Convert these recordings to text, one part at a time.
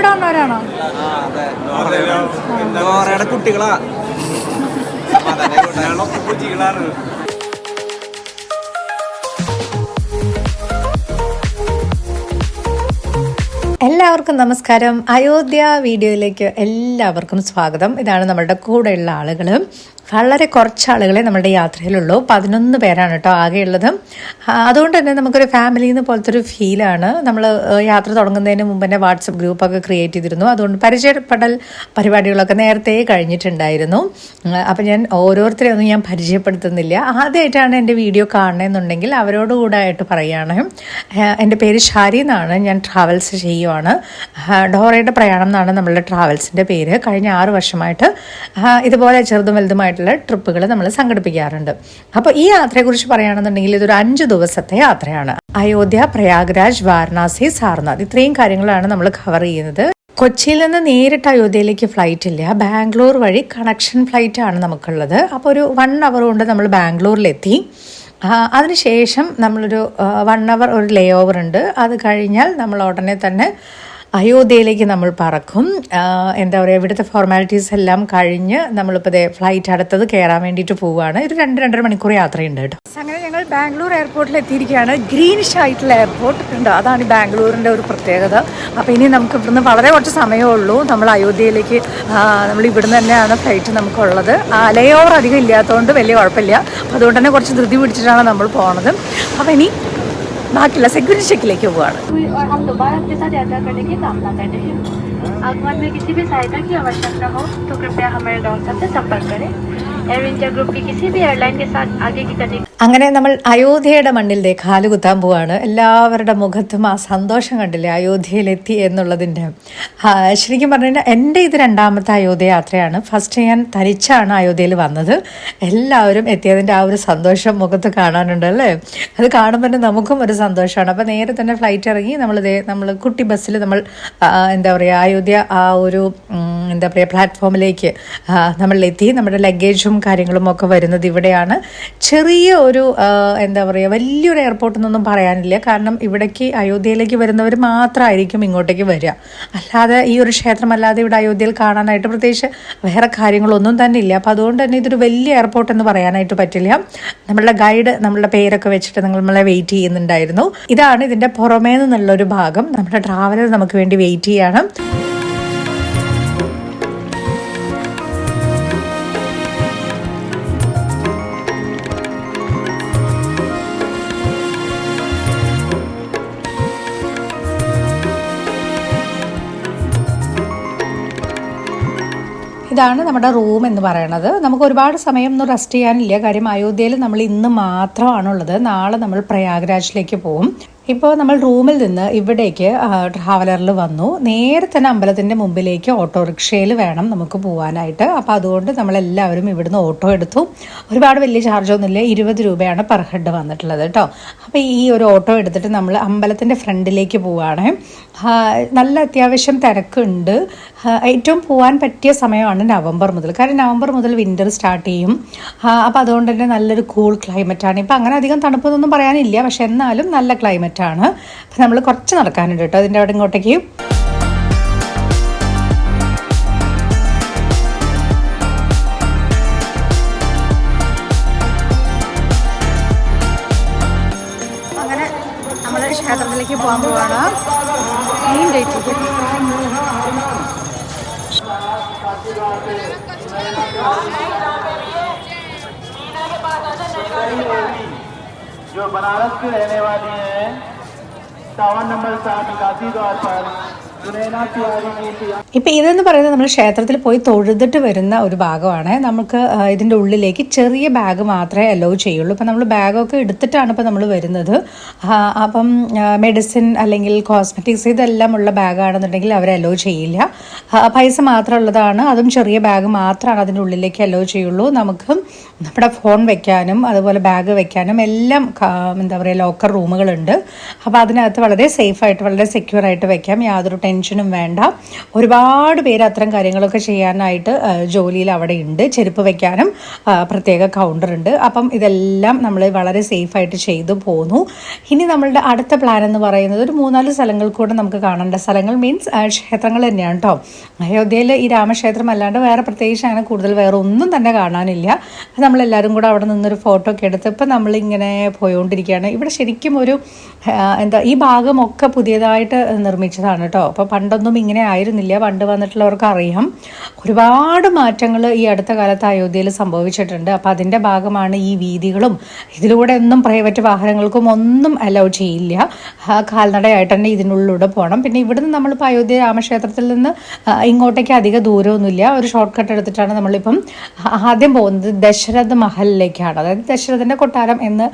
ഇവിടെ വന്നവരാണോ? ഡോറയുടെ കുട്ടികളാ. എല്ലാവർക്കും നമസ്കാരം. അയോധ്യ വീഡിയോയിലേക്ക് എല്ലാവർക്കും സ്വാഗതം. ഇതാണ് നമ്മളുടെ കൂടെയുള്ള ആളുകൾ വളരെ കുറച്ച് ആളുകളെ നമ്മുടെ യാത്രയിലുള്ളൂ. പതിനൊന്ന് പേരാണ് കേട്ടോ ആകെയുള്ളത്. അതുകൊണ്ട് തന്നെ നമുക്കൊരു ഫാമിലി എന്ന് പോലത്തെ ഒരു ഫീലാണ് നമ്മൾ യാത്ര തുടങ്ങുന്നതിന് മുമ്പ് തന്നെ വാട്സപ്പ് ഗ്രൂപ്പൊക്കെ ക്രിയേറ്റ് ചെയ്തിരുന്നു. അതുകൊണ്ട് പരിചയപ്പെടൽ പരിപാടികളൊക്കെ നേരത്തെ കഴിഞ്ഞിട്ടുണ്ടായിരുന്നു. അപ്പം ഞാൻ ഓരോരുത്തരെ ഒന്നും ഞാൻ പരിചയപ്പെടുത്തുന്നില്ല. ആദ്യമായിട്ടാണ് എന്റെ വീഡിയോ കാണണമെന്നുണ്ടെങ്കിൽ അവരോട് കൂടെ ആയിട്ട് പറയുകയാണ് എന്റെ പേര് ഷാരി എന്നാണ്. ഞാൻ ട്രാവൽസ് ചെയ്യുവാണ്. ഡോറയുടെ പ്രയാണം എന്നാണ് നമ്മളുടെ ട്രാവൽസിന്റെ പേര്. കഴിഞ്ഞ ആറ് വർഷമായിട്ട് ഇതുപോലെ ചെറുതും വലുതുമായിട്ടുള്ള ട്രിപ്പുകൾ നമ്മൾ സംഘടിപ്പിക്കാറുണ്ട്. അപ്പോൾ ഈ യാത്രയെക്കുറിച്ച് പറയുകയാണെന്നുണ്ടെങ്കിൽ ഇതൊരു അഞ്ച് ദിവസത്തെ യാത്രയാണ്. അയോധ്യ പ്രയാഗ്രാജ് വാരണാസി സാർനാഥ് ഇത്രയും കാര്യങ്ങളാണ് നമ്മൾ കവർ ചെയ്യുന്നത്. കൊച്ചിയിൽ നിന്ന് നേരിട്ട് അയോധ്യയിലേക്ക് ഫ്ലൈറ്റ് ഇല്ല. ബാംഗ്ലൂർ വഴി കണക്ഷൻ ഫ്ലൈറ്റ് ആണ് നമുക്കുള്ളത്. അപ്പോൾ ഒരു വൺ അവർ കൊണ്ട് നമ്മൾ ബാംഗ്ലൂരിലെത്തി. അതിനുശേഷം നമ്മളൊരു വൺ അവർ ഒരു ലേ ഓവർ ഉണ്ട്. അത് കഴിഞ്ഞാൽ നമ്മൾ ഉടനെ തന്നെ അയോധ്യയിലേക്ക് നമ്മൾ പറക്കും. എന്താ പറയുക ഇവിടുത്തെ ഫോർമാലിറ്റീസ് എല്ലാം കഴിഞ്ഞ് നമ്മളിപ്പോൾ ഫ്ലൈറ്റ് അടുത്തത് കയറാൻ വേണ്ടിയിട്ട് പോവുകയാണ് ഒരു രണ്ട് രണ്ടര മണിക്കൂർ യാത്രയുണ്ട് കേട്ടോ. അങ്ങനെ ഞങ്ങൾ ബാംഗ്ലൂർ എയർപോർട്ടിൽ എത്തിയിരിക്കുകയാണ്. ഗ്രീനിഷ് ആയിട്ടുള്ള എയർപോർട്ട് ഉണ്ട്. അതാണ് ബാംഗ്ലൂരിന്റെ ഒരു പ്രത്യേകത. അപ്പോൾ ഇനി നമുക്ക് ഇവിടുന്ന് വളരെ കുറച്ച് സമയമേ ഉള്ളൂ. നമ്മൾ അയോധ്യയിലേക്ക് നമ്മൾ ഇവിടുന്ന് തന്നെയാണ് ഫ്ലൈറ്റ് നമുക്കുള്ളത് ലേ ഓവർ അധികം ഇല്ലാത്തതുകൊണ്ട് വലിയ കുഴപ്പമില്ല. അപ്പോൾ അതുകൊണ്ട് തന്നെ കുറച്ച് ധൃതി പിടിച്ചിട്ടാണ് നമ്മൾ പോണത്. അപ്പോൾ ഇനി ബാക്കിയുള്ള സെക്യൂരിറ്റി ചെക്കിലേക്ക് പോവുകയാണ് हुई और हम दोबारा आपके साथ यात्रा करने की कामना करते हैं आगमन में किसी भी सहायता की आवश्यकता हो तो कृपया हमारे डॉक्टर से संपर्क करें एयर इंडिया ग्रुप की किसी भी एयरलाइन के साथ आगे की करने അങ്ങനെ നമ്മൾ അയോധ്യയുടെ മണ്ണിൽ ദേ കാൽ കുത്താൻ പോവാണ്. എല്ലാവരുടെ മുഖത്തും ആ സന്തോഷം കണ്ടില്ലേ? അയോധ്യയിലെത്തി എന്നുള്ളതിന്റെ ശരിക്കും പറഞ്ഞു കഴിഞ്ഞാൽ എന്റെ ഇത് രണ്ടാമത്തെ അയോധ്യ യാത്രയാണ് ഫസ്റ്റ് ഞാൻ തനിച്ചാണ് അയോധ്യയിൽ വന്നത്. എല്ലാവരും എത്തിയതിന്റെ ആ ഒരു സന്തോഷം മുഖത്ത് കാണാനുണ്ട് അല്ലേ? അത് കാണുമ്പോൾ തന്നെ നമുക്കും ഒരു സന്തോഷമാണ്. അപ്പോൾ നേരെ തന്നെ ഫ്ലൈറ്റ് ഇറങ്ങി നമ്മൾ ദേ നമ്മൾ കുട്ടി ബസ്സിൽ നമ്മൾ എന്താ പറയുക അയോധ്യ ആ ഒരു എന്താ പറയുക പ്ലാറ്റ്ഫോമിലേക്ക് നമ്മളിലെത്തി. നമ്മുടെ ലഗേജും കാര്യങ്ങളും ഒക്കെ വരുന്നത് ഇവിടെയാണ്. ചെറിയ ഒരു എന്താ പറയുക വലിയൊരു എയർപോർട്ട് എന്നൊന്നും പറയാനില്ല. കാരണം ഇവിടേക്ക് അയോധ്യയിലേക്ക് വരുന്നവർ മാത്രമായിരിക്കും ഇങ്ങോട്ടേക്ക് വരിക അല്ലാതെ ഈ ഒരു ക്ഷേത്രം അല്ലാതെ ഇവിടെ അയോധ്യയിൽ കാണാനായിട്ട് പ്രത്യേകിച്ച് വേറെ കാര്യങ്ങളൊന്നും തന്നെ ഇല്ല. അപ്പോൾ അതുകൊണ്ട് തന്നെ ഇതൊരു വലിയ എയർപോർട്ട് എന്ന് പറയാനായിട്ട് പറ്റില്ല. നമ്മളുടെ ഗൈഡ് നമ്മളുടെ പേരൊക്കെ വെച്ചിട്ട് നമ്മളെ വെയിറ്റ് ചെയ്യുന്നുണ്ടായിരുന്നു. ഇതാണ് ഇതിന്റെ പുറമേ നിന്നുള്ളൊരു ഭാഗം. നമ്മുടെ ട്രാവലർ നമുക്ക് വേണ്ടി വെയിറ്റ് ചെയ്യണം. ഇതാണ് നമ്മുടെ റൂം എന്ന് പറയണത്. നമുക്ക് ഒരുപാട് സമയം ഒന്നും റെസ്റ്റ് ചെയ്യാനില്ല. കാര്യം അയോധ്യയിൽ നമ്മൾ ഇന്ന് മാത്രമാണുള്ളത്. നാളെ നമ്മൾ പ്രയാഗ്രാജിലേക്ക് പോകും ഇപ്പോൾ നമ്മൾ റൂമിൽ നിന്ന് ഇവിടേക്ക് ട്രാവലറിൽ വന്നു. നേരെ തന്നെ അമ്പലത്തിന്റെ മുമ്പിലേക്ക് ഓട്ടോറിക്ഷയിൽ വേണം നമുക്ക് പോകാനായിട്ട് അപ്പോൾ അതുകൊണ്ട് നമ്മളെല്ലാവരും ഇവിടുന്ന് ഓട്ടോ എടുത്തു. ഒരുപാട് വലിയ ചാർജൊന്നുമില്ല ഇരുപത് രൂപയാണ് പെർ ഹെഡ് വന്നിട്ടുള്ളത് കേട്ടോ അപ്പോൾ ഈ ഒരു ഓട്ടോ എടുത്തിട്ട് നമ്മൾ അമ്പലത്തിന്റെ ഫ്രണ്ടിലേക്ക് പോവുകയാണ് നല്ല അത്യാവശ്യം തിരക്കുണ്ട്. ഏറ്റവും പോകാൻ പറ്റിയ സമയമാണ് നവംബർ മുതൽ. കാരണം നവംബർ മുതൽ വിന്റർ സ്റ്റാർട്ട് ചെയ്യും. അപ്പോൾ അതുകൊണ്ട് തന്നെ നല്ലൊരു കൂൾ ക്ലൈമറ്റാണ് ഇപ്പോൾ അങ്ങനെ അധികം തണുപ്പൊന്നും പറയാനില്ല. പക്ഷെ എന്നാലും നല്ല ക്ലൈമറ്റാണ് അപ്പം നമ്മൾ കുറച്ച് നടക്കാനുണ്ട് കേട്ടോ. അതിന്റെ അവിടെ ഇങ്ങോട്ടേക്ക്. ക്ഷേത്രത്തിലേക്ക് പോകാൻ മെയിൻ ഡേറ്റിലേക്ക് जो बनारस की रहने वाली हैं सावन नंबर सात निकासी द्वार पर। ഇപ്പം ഇതെന്ന് പറയുന്നത് നമ്മൾ ക്ഷേത്രത്തിൽ പോയി തൊഴുതിട്ട് വരുന്ന ഒരു ഭാഗമാണ്. നമുക്ക് ഇതിന്റെ ഉള്ളിലേക്ക് ചെറിയ ബാഗ് മാത്രമേ അലോ ചെയ്യുള്ളൂ. ഇപ്പം നമ്മൾ ബാഗൊക്കെ എടുത്തിട്ടാണ് ഇപ്പം നമ്മൾ വരുന്നത്. അപ്പം മെഡിസിൻ അല്ലെങ്കിൽ കോസ്മെറ്റിക്സ് ഇതെല്ലാം ഉള്ള ബാഗാണെന്നുണ്ടെങ്കിൽ അവർ അലോ ചെയ്യില്ല. പൈസ മാത്രം ഉള്ളതാണ്. അതും ചെറിയ ബാഗ് മാത്രമാണ് അതിന്റെ ഉള്ളിലേക്ക് അലോ ചെയ്യുള്ളൂ. നമുക്ക് നമ്മുടെ ഫോൺ വെക്കാനും അതുപോലെ ബാഗ് വെക്കാനും എല്ലാം എന്താ പറയുക ലോക്കർ റൂമുകളുണ്ട് അപ്പോൾ അതിനകത്ത് വളരെ സേഫായിട്ട് വളരെ സെക്യൂർ ആയിട്ട് വെക്കാം. യാതൊരു ടെൻഷനും വേണ്ട. ഒരുപാട് പേര് അത്തരം കാര്യങ്ങളൊക്കെ ചെയ്യാനായിട്ട് ജോലിയിൽ അവിടെ ഉണ്ട്. ചെരുപ്പ് വെക്കാനും പ്രത്യേക കൗണ്ടർ ഉണ്ട്. അപ്പം ഇതെല്ലാം നമ്മൾ വളരെ സേഫായിട്ട് ചെയ്തു പോന്നു. ഇനി നമ്മളുടെ അടുത്ത പ്ലാൻ എന്ന് പറയുന്നത് ഒരു മൂന്നാൽ സ്ഥലങ്ങൾ കൂടെ നമുക്ക് കാണേണ്ട സ്ഥലങ്ങൾ മീൻസ് ക്ഷേത്രങ്ങൾ തന്നെയാണ് കേട്ടോ അയോധ്യയിൽ ഈ രാമക്ഷേത്രം അല്ലാണ്ട് വേറെ പ്രത്യേകിച്ച് അങ്ങനെ കൂടുതൽ വേറെ ഒന്നും തന്നെ കാണാനില്ല. നമ്മളെല്ലാവരും കൂടെ അവിടെ നിന്നൊരു ഫോട്ടോ ഒക്കെ എടുത്ത് ഇപ്പം നമ്മളിങ്ങനെ പോയോണ്ടിരിക്കുകയാണ്. ഇവിടെ ശരിക്കും ഒരു എന്താ ഈ ഭാഗമൊക്കെ പുതിയതായിട്ട് നിർമ്മിച്ചതാണ് കേട്ടോ അപ്പോൾ പണ്ടൊന്നും ഇങ്ങനെ ആയിരുന്നില്ല. പണ്ട് വന്നിട്ടുള്ളവർക്ക് അറിയാം. ഒരുപാട് മാറ്റങ്ങൾ ഈ അടുത്ത കാലത്ത് അയോധ്യയിൽ സംഭവിച്ചിട്ടുണ്ട്. അപ്പോൾ അതിന്റെ ഭാഗമാണ് ഈ വീതികളും ഇതിലൂടെ ഒന്നും പ്രൈവറ്റ് വാഹനങ്ങൾക്കും ഒന്നും അലൗ ചെയ്യില്ല. കാൽനടയായിട്ട് തന്നെ ഇതിനുള്ളിലൂടെ പോകണം പിന്നെ ഇവിടുന്ന് നമ്മളിപ്പോൾ അയോധ്യ രാമക്ഷേത്രത്തിൽ നിന്ന് ഇങ്ങോട്ടേക്ക് അധിക ദൂരമൊന്നുമില്ല. ഒരു ഷോർട്ട് കട്ട് എടുത്തിട്ടാണ് നമ്മളിപ്പം ആദ്യം പോകുന്നത്. ദശരഥ് മഹലിലേക്കാണ്. അതായത് ദശരഥന്റെ കൊട്ടാരം എന്ന്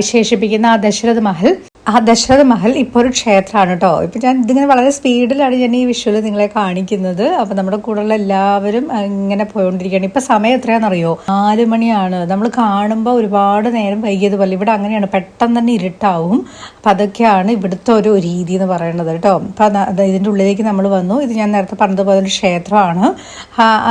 വിശേഷിപ്പിക്കുന്ന ആ ദശരഥ് മഹൽ. ആ ദശരഥ മഹൽ ഇപ്പോൾ ഒരു ക്ഷേത്രമാണ് കേട്ടോ. ഇപ്പം ഞാൻ ഇതിങ്ങനെ വളരെ സ്പീഡിലാണ് ഞാൻ ഈ വിഷ്വൽ നിങ്ങളെ കാണിക്കുന്നത്. അപ്പം നമ്മുടെ കൂടെയുള്ള എല്ലാവരും ഇങ്ങനെ പോയോണ്ടിരിക്കുകയാണ് ഇപ്പം സമയം എത്രയാണെന്നറിയോ? നാല് മണിയാണ്. നമ്മൾ കാണുമ്പോൾ ഒരുപാട് നേരം വൈകിയതുപോലെ ഇവിടെ അങ്ങനെയാണ്. പെട്ടെന്ന് തന്നെ ഇരുട്ടാവും. അപ്പം അതൊക്കെയാണ് ഇവിടുത്തെ ഒരു രീതി എന്ന് പറയുന്നത് കേട്ടോ. അപ്പം ഇതിന്റെ ഉള്ളിലേക്ക് നമ്മൾ വന്നു. ഇത് ഞാൻ നേരത്തെ പറഞ്ഞതുപോലെ ഒരു ക്ഷേത്രമാണ്.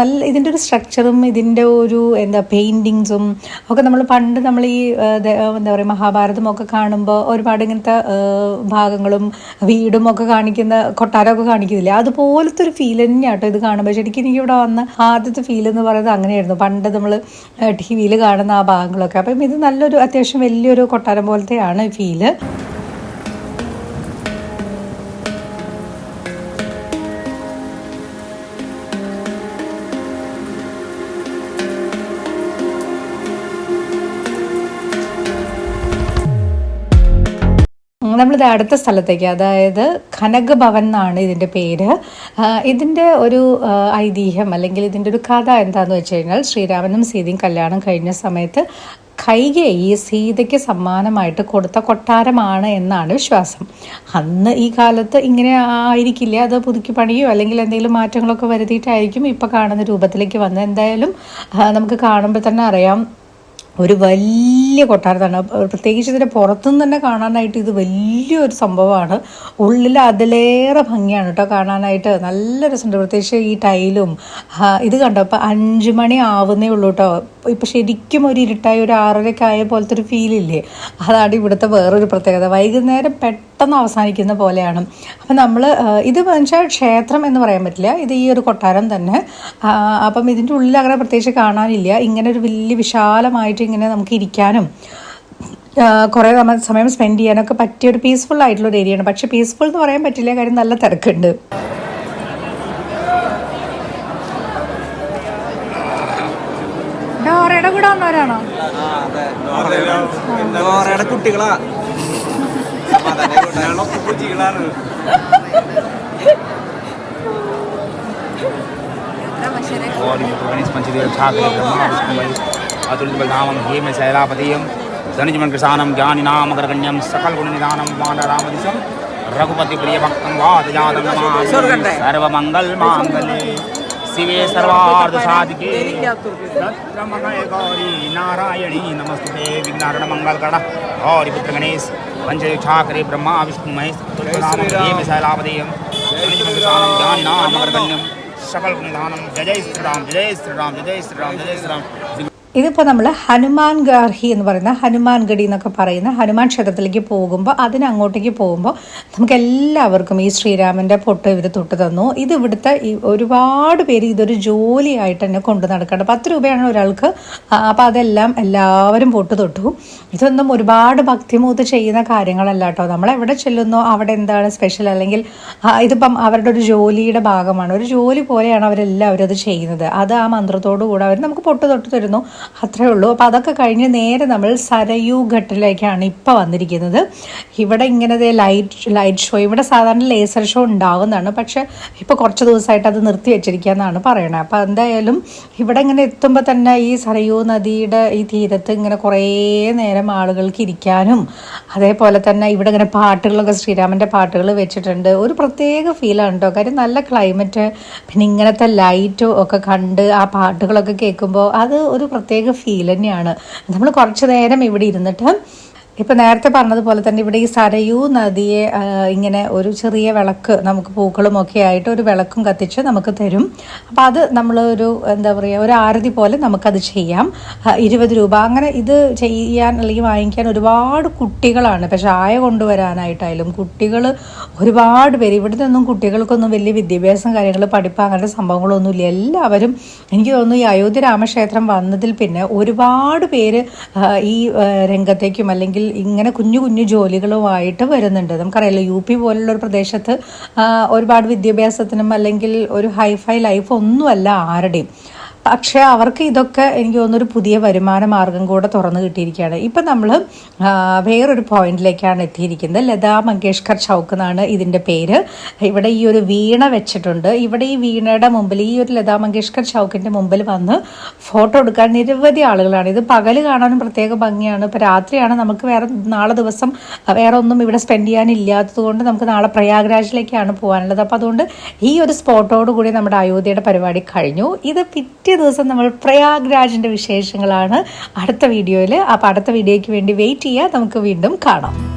നല്ല ഇതിന്റെ ഒരു സ്ട്രക്ചറും ഇതിന്റെ ഒരു എന്താ പെയിന്റിങ്സും ഒക്കെ നമ്മൾ പണ്ട് നമ്മൾ ഈ എന്താ പറയുക മഹാഭാരതം ഒക്കെ കാണുമ്പോൾ ഒരുപാട് ഇങ്ങനത്തെ ആ, ഭാഗങ്ങളും വീടും ഒക്കെ കാണിക്കുന്ന കൊട്ടാരമൊക്കെ കാണിക്കുന്നില്ല? അതുപോലത്തെ ഒരു ഫീൽ തന്നെയാണ് കേട്ടോ ഇത് കാണുമ്പോൾ ശരിക്കും എനിക്ക് ഇവിടെ വന്ന ആദ്യത്തെ ഫീൽ എന്ന് പറയുന്നത് അങ്ങനെയായിരുന്നു. പണ്ട് നമ്മൾ ടി വിയിൽ കാണുന്ന ആ ഭാഗങ്ങളൊക്കെ. അപ്പം ഇത് നല്ലൊരു അത്യാവശ്യം വലിയൊരു കൊട്ടാരം പോലത്തെയാണ് ഫീൽ നമ്മളിത് അടുത്ത സ്ഥലത്തേക്ക് അതായത് കനക ഭവൻ എന്നാണ് ഇതിന്റെ പേര്. ഇതിന്റെ ഒരു ഐതിഹ്യം അല്ലെങ്കിൽ ഇതിന്റെ ഒരു കഥ എന്താണെന്ന് വെച്ച് കഴിഞ്ഞാൽ ശ്രീരാമനും സീതയും കല്യാണം കഴിഞ്ഞ സമയത്ത് കൈകേയി സീതയ്ക്ക് സമ്മാനമായിട്ട് കൊടുത്ത കൊട്ടാരമാണ് എന്നാണ് വിശ്വാസം. അന്ന് ഈ കാലത്ത് ഇങ്ങനെ ആയിരിക്കില്ല? അത് പുതുക്കി പണിയോ അല്ലെങ്കിൽ എന്തെങ്കിലും മാറ്റങ്ങളൊക്കെ വരുത്തിയിട്ടായിരിക്കും ഇപ്പോൾ കാണുന്ന രൂപത്തിലേക്ക് വന്നത്. എന്തായാലും നമുക്ക് കാണുമ്പോൾ തന്നെ അറിയാം ഒരു വലിയ കൊട്ടാരത്താണ്. പ്രത്യേകിച്ച് ഇതിന്റെ പുറത്തുനിന്ന് തന്നെ കാണാനായിട്ട് ഇത് വലിയൊരു സംഭവമാണ്. ഉള്ളിൽ അതിലേറെ ഭംഗിയാണ് കേട്ടോ കാണാനായിട്ട്. നല്ല രസമുണ്ട്. പ്രത്യേകിച്ച് ഈ ടൈലും. ഇത് കണ്ടോ? ഇപ്പം അഞ്ച് മണി ആവുന്നേ ഉള്ളൂ കേട്ടോ ഇപ്പം ശരിക്കും ഒരു ഇരുട്ടായി ഒരു ആറരയ്ക്ക് ആയ പോലത്തെ ഒരു ഫീലില്ലേ അതാണ് ഇവിടുത്തെ വേറൊരു പ്രത്യേകത. വൈകുന്നേരം പെട്ടെന്ന് അവസാനിക്കുന്ന പോലെയാണ്. അപ്പം നമ്മൾ ഇത് വെച്ചാൽ ക്ഷേത്രം എന്ന് പറയാൻ പറ്റില്ല. ഇത് ഈ ഒരു കൊട്ടാരം തന്നെ. അപ്പം ഇതിന്റെ ഉള്ളിൽ അങ്ങനെ പ്രത്യേകിച്ച് കാണാനില്ല. ഇങ്ങനെ ഒരു വലിയ വിശാലമായിട്ട് ഇങ്ങനെ നമുക്ക് ഇരിക്കാനും കുറേ നമ്മൾ സമയം സ്പെൻഡ് ചെയ്യാനൊക്കെ പറ്റിയ ഒരു പീസ്ഫുൾ ആയിട്ടുള്ള ഒരു ഏരിയയാണ് പക്ഷേ പീസ്ഫുൾ എന്ന് പറയാൻ പറ്റില്ല. കാര്യം നല്ല തിരക്കുണ്ട്. ഡോറയുടെ കുട്ടികളാ കുട്ടികളാണ് गणेश पंचदेव ठाकुर ब्रह्मा विष्णु वै अतुलित बलधामं हेम शैलापतियं धनुजमन कृशानं ज्ञानिनामग्रगण्यं सकल गुण निदानं वानरामदिशं रघुपति प्रिय भक्तं वादजातं नमामि सर्वमंगल मांगल्ये శివే సర్వార్థ సాధికి రమణయ గౌరీ నారాయణి నమస్తే విఘ్నారణ మంగళకడ గౌరీ పుత్ర గణేష్ పంచయుక్షాకరే బ్రహ్మ విష్ణు మహేష్ శైలాపదేయం జ్ఞానం సకల్ జయ శ్రీరామ్ జయ శ్రీరామ్ జయ శ్రీరామ్ జయ శ్రీరామ్ ഇതിപ്പോൾ നമ്മൾ ഹനുമാൻ ഗാർഹി എന്ന് പറയുന്ന ഹനുമാൻ ഗഡി എന്നൊക്കെ പറയുന്ന ഹനുമാൻ ക്ഷേത്രത്തിലേക്ക് പോകുമ്പോൾ അതിന് അങ്ങോട്ടേക്ക് പോകുമ്പോൾ നമുക്ക് എല്ലാവർക്കും ഈ ശ്രീരാമന്റെ പൊട്ട് ഇവർ തൊട്ട് തന്നു. ഇത് ഇവിടുത്തെ ഒരുപാട് പേര് ഇതൊരു ജോലിയായിട്ട് തന്നെ കൊണ്ടു നടക്കേണ്ടത് പത്ത് രൂപയാണ് ഒരാൾക്ക്. അപ്പോൾ അതെല്ലാം എല്ലാവരും പൊട്ട് തൊട്ടു. ഇതൊന്നും ഒരുപാട് ഭക്തിമൂത്ത് ചെയ്യുന്ന കാര്യങ്ങളല്ല കേട്ടോ. നമ്മൾ എവിടെ ചെല്ലുന്നോ അവിടെ എന്താണ് സ്പെഷ്യൽ അല്ലെങ്കിൽ ഇതിപ്പം അവരുടെ ഒരു ജോലിയുടെ ഭാഗമാണ്. ഒരു ജോലി പോലെയാണ് അവരെല്ലാവരും അത് ചെയ്യുന്നത്. അത് ആ മന്ത്രത്തോടു കൂടെ അവർ നമുക്ക് പൊട്ട് തൊട്ട് തരുന്നു. അത്രേ ഉള്ളൂ. അപ്പോൾ അതൊക്കെ കഴിഞ്ഞ് നേരെ നമ്മൾ സരയൂ ഘട്ടിലേക്കാണ് ഇപ്പോൾ വന്നിരിക്കുന്നത്. ഇവിടെ ഇങ്ങനത്തെ ലൈറ്റ് ലൈറ്റ് ഷോ ഇവിടെ സാധാരണ ലേസർ ഷോ ഉണ്ടാകുന്നതാണ് പക്ഷേ ഇപ്പോൾ കുറച്ച് ദിവസമായിട്ട് അത് നിർത്തി വെച്ചിരിക്കുക എന്നാണ് പറയണത് അപ്പോൾ എന്തായാലും ഇവിടെ ഇങ്ങനെ എത്തുമ്പോൾ തന്നെ ഈ സരയൂ നദിയുടെ ഈ തീരത്ത് ഇങ്ങനെ കുറേ നേരം ആളുകൾക്ക് ഇരിക്കാനും അതേപോലെ തന്നെ ഇവിടെ ഇങ്ങനെ പാട്ടുകളൊക്കെ ശ്രീരാമന്റെ പാട്ടുകൾ വെച്ചിട്ടുണ്ട്. ഒരു പ്രത്യേക ഫീലാണ് കേട്ടോ കാര്യം നല്ല ക്ലൈമറ്റ് പിന്നെ ഇങ്ങനത്തെ ലൈറ്റും ഒക്കെ കണ്ട് ആ പാട്ടുകളൊക്കെ കേൾക്കുമ്പോൾ അത് ഒരു പ്രത്യേക ഫീൽ തന്നെയാണ്. നമ്മൾ കുറച്ച് നേരം ഇവിടെ ഇരുന്നിട്ട് ഇപ്പം നേരത്തെ പറഞ്ഞതുപോലെ തന്നെ ഇവിടെ ഈ സരയൂ നദിയെ ഇങ്ങനെ ഒരു ചെറിയ വിളക്ക് നമുക്ക് പൂക്കളും ഒക്കെ ആയിട്ട് ഒരു വിളക്കും കത്തിച്ച് നമുക്ക് തരും. അപ്പം അത് നമ്മൾ ഒരു എന്താ പറയുക ഒരു ആരതി പോലെ നമുക്കത് ചെയ്യാം. ഇരുപത് രൂപ. അങ്ങനെ ഇത് ചെയ്യാൻ അല്ലെങ്കിൽ വാങ്ങിക്കാൻ ഒരുപാട് കുട്ടികളാണ്. പക്ഷെ ചായ കൊണ്ടുവരാനായിട്ടായാലും കുട്ടികൾ ഒരുപാട് പേര്. ഇവിടെ നിന്നും കുട്ടികൾക്കൊന്നും വലിയ വിദ്യാഭ്യാസം കാര്യങ്ങൾ പഠിപ്പ് അങ്ങനത്തെ സംഭവങ്ങളൊന്നുമില്ല. എല്ലാവരും എനിക്ക് തോന്നുന്നു ഈ അയോധ്യ രാമക്ഷേത്രം വന്നതിൽ പിന്നെ ഒരുപാട് പേര് ഈ രംഗത്തേക്കും അല്ലെങ്കിൽ ഇങ്ങനെ കുഞ്ഞു കുഞ്ഞു ജോലികളുമായിട്ട് വരുന്നുണ്ട്. നമുക്കറിയാലോ യു പി പോലുള്ള ഒരു പ്രദേശത്ത് ഒരുപാട് വിദ്യാഭ്യാസത്തിനും അല്ലെങ്കിൽ ഒരു ഹൈഫൈ ലൈഫ് ഒന്നുമല്ല ആരുടെയും. പക്ഷേ അവർക്ക് ഇതൊക്കെ എനിക്ക് തോന്നുന്നു ഒരു പുതിയ വരുമാന മാർഗം കൂടെ തുറന്നു കിട്ടിയിരിക്കുകയാണ്. ഇപ്പം നമ്മൾ വേറൊരു പോയിന്റിലേക്കാണ് എത്തിയിരിക്കുന്നത്. ലതാ മങ്കേഷ്കർ ചൗക്ക് എന്നാണ് ഇതിന്റെ പേര്. ഇവിടെ ഈ ഒരു വീണ വെച്ചിട്ടുണ്ട്. ഇവിടെ ഈ വീണയുടെ മുമ്പിൽ ഈ ഒരു ലതാ മങ്കേഷ്കർ ചൗക്കിന്റെ മുമ്പിൽ വന്ന് ഫോട്ടോ എടുക്കാൻ നിരവധി ആളുകളാണ്. ഇത് പകൽ കാണാനും പ്രത്യേക ഭംഗിയാണ്. ഇപ്പോൾ രാത്രിയാണ്. നമുക്ക് വേറെ നാളെ ദിവസം വേറെ ഒന്നും ഇവിടെ സ്പെൻഡ് ചെയ്യാനില്ലാത്തത് കൊണ്ട് നമുക്ക് നാളെ പ്രയാഗ്രാജിലേക്കാണ് പോകാനുള്ളത്. അപ്പോൾ അതുകൊണ്ട് ഈ ഒരു സ്പോട്ടോട് കൂടി നമ്മുടെ അയോധ്യയുടെ പരിപാടി കഴിഞ്ഞു. ഇത് പിറ്റേ ദിവസം നമ്മൾ പ്രയാഗ്രാജിന്റെ വിശേഷങ്ങളാണ് അടുത്ത വീഡിയോയിൽ അപ്പോൾ അടുത്ത വീഡിയോയ്ക്ക് വേണ്ടി വെയിറ്റ് ചെയ്യുക നമുക്ക് വീണ്ടും കാണാം.